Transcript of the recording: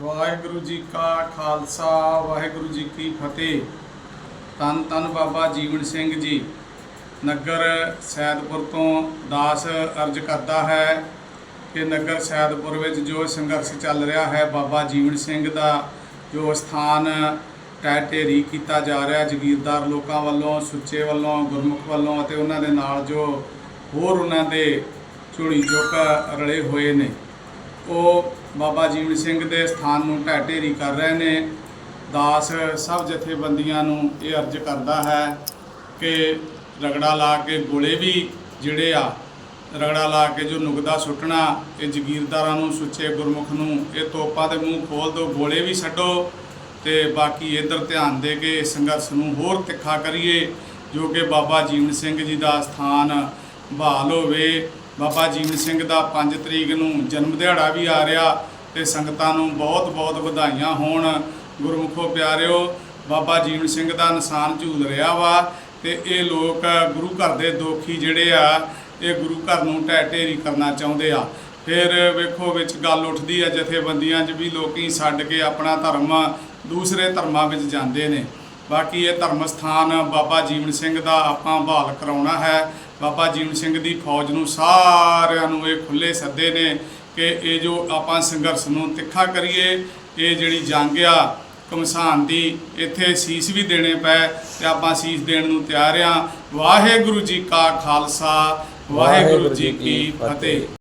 ਵਾਹਿਗੁਰੂ ਜੀ ਕਾ ਖਾਲਸਾ, ਵਾਹਿਗੁਰੂ ਜੀ ਕੀ ਫਤਿਹ। ਤਨ ਤਨ ਬਾਬਾ ਜੀਵਨ ਸਿੰਘ ਜੀ। ਨਗਰ ਸੈਦਪੁਰ ਤੋਂ ਦਾਸ ਅਰਜ ਕਰਦਾ ਹੈ ਕਿ ਨਗਰ ਸੈਦਪੁਰ ਵਿੱਚ ਜੋ ਸੰਘਰਸ਼ ਚੱਲ ਰਿਹਾ ਹੈ, ਬਾਬਾ ਜੀਵਨ ਸਿੰਘ ਦਾ ਜੋ ਸਥਾਨ ਟੈਟੇਰੀ ਕੀਤਾ ਜਾ ਰਿਹਾ, ਜਗੀਰਦਾਰ ਲੋਕਾਂ ਵੱਲੋਂ, ਸੁੱਚੇ ਵੱਲੋਂ, ਗੁਰਮੁਖ ਵੱਲੋਂ ਅਤੇ ਉਹਨਾਂ ਦੇ ਨਾਲ ਜੋ ਹੋਰ ਉਹਨਾਂ ਦੇ ਝੋਲੀ ਚੁੱਕ ਰਲੇ ਹੋਏ ਨੇ। ਉਹ ਬਾਬਾ ਜੀਵਨ ਸਿੰਘ ਦੇ ਸਥਾਨ ਨੂੰ ਢਹਿ ਢੇਰੀ ਕਰ ਰਹੇ ਨੇ। ਦਾਸ ਸਭ ਜਥੇਬੰਦੀਆਂ ਨੂੰ ਇਹ ਅਰਜ਼ ਕਰਦਾ ਹੈ ਕਿ ਰਗੜਾ ਲਾ ਕੇ ਗੋਲੇ ਵੀ ਜਿਹੜੇ ਆ, ਰਗੜਾ ਲਾ ਕੇ ਜੋ ਨੁਕਦਾ ਸੁੱਟਣਾ, ਇਹ ਜਗੀਰਦਾਰਾਂ ਨੂੰ ਸੁੱਚੇ ਗੁਰਮੁਖ ਨੂੰ, ਇਹ ਤੋਪਾਂ ਦੇ ਮੂੰਹ ਖੋਲ ਦਿਓ ਗੋਲੇ ਵੀ ਛੱਡੋ ਤੇ ਬਾਕੀ ਇਧਰ ਧਿਆਨ ਦੇ ਕੇ ਸੰਘਰਸ਼ ਨੂੰ ਹੋਰ ਤਿੱਖਾ ਕਰੀਏ, ਜੋ ਕਿ ਬਾਬਾ ਜੀਵਨ ਸਿੰਘ ਜੀ ਦਾ ਸਥਾਨ ਬਹਾਲ ਹੋਵੇ। ਬਾਬਾ ਜੀਵਨ ਸਿੰਘ ਦਾ 5 ਤਰੀਕ ਨੂੰ ਜਨਮ ਦਿਹਾੜਾ ਵੀ ਆ ਰਿਹਾ ਤੇ ਸੰਗਤਾਂ ਨੂੰ ਬਹੁਤ ਬਹੁਤ ਵਧਾਈਆਂ ਹੋਣ। ਗੁਰਮੁਖੋ ਪਿਆਰਿਓ, ਬਾਬਾ ਜੀਵਨ ਸਿੰਘ ਦਾ ਨਿਸ਼ਾਨ ਝੂਲ ਰਿਹਾ ਵਾ ਤੇ ਇਹ ਲੋਕ ਗੁਰੂ ਘਰ ਦੇ ਦੋਖੀ ਜਿਹੜੇ ਆ, ਇਹ ਗੁਰੂ ਘਰ ਨੂੰ ਢਹਿ ਢੇਰੀ ਕਰਨਾ ਚਾਹੁੰਦੇ ਆ। ਫਿਰ ਵੇਖੋ ਵਿੱਚ ਗੱਲ ਉੱਠਦੀ ਆ, ਜਥੇਬੰਦੀਆਂ 'ਚ ਵੀ ਲੋਕੀ ਛੱਡ ਕੇ ਆਪਣਾ ਧਰਮ ਦੂਸਰੇ ਧਰਮਾਂ ਵਿੱਚ ਜਾਂਦੇ ਨੇ। ਬਾਕੀ ਇਹ ਧਰਮ ਸਥਾਨ ਬਾਬਾ ਜੀਵਨ ਸਿੰਘ ਦਾ ਆਪਾਂ ਬਹਾਲ ਕਰਾਉਣਾ ਹੈ। ਬਾਬਾ ਜੀਵਨ ਸਿੰਘ ਦੀ ਫੌਜ ਨੂੰ ਸਾਰਿਆਂ ਨੂੰ ਇਹ ਖੁੱਲੇ ਸੱਦੇ ਨੇ ਕਿ ਇਹ ਜੋ ਆਪਾਂ ਸੰਘਰਸ਼ ਨੂੰ ਤਿੱਖਾ ਕਰੀਏ, ਇਹ ਜਿਹੜੀ ਜੰਗ ਆ ਕਮਸਾਨ ਦੀ, ਇੱਥੇ ਸੀਸ ਵੀ ਦੇਣੇ ਪਏ ਤੇ ਆਪਾਂ ਸੀਸ ਦੇਣ ਨੂੰ ਤਿਆਰ ਆ। ਵਾਹਿਗੁਰੂ ਜੀ ਕਾ ਖਾਲਸਾ, ਵਾਹਿਗੁਰੂ ਜੀ ਕੀ ਫਤਿਹ।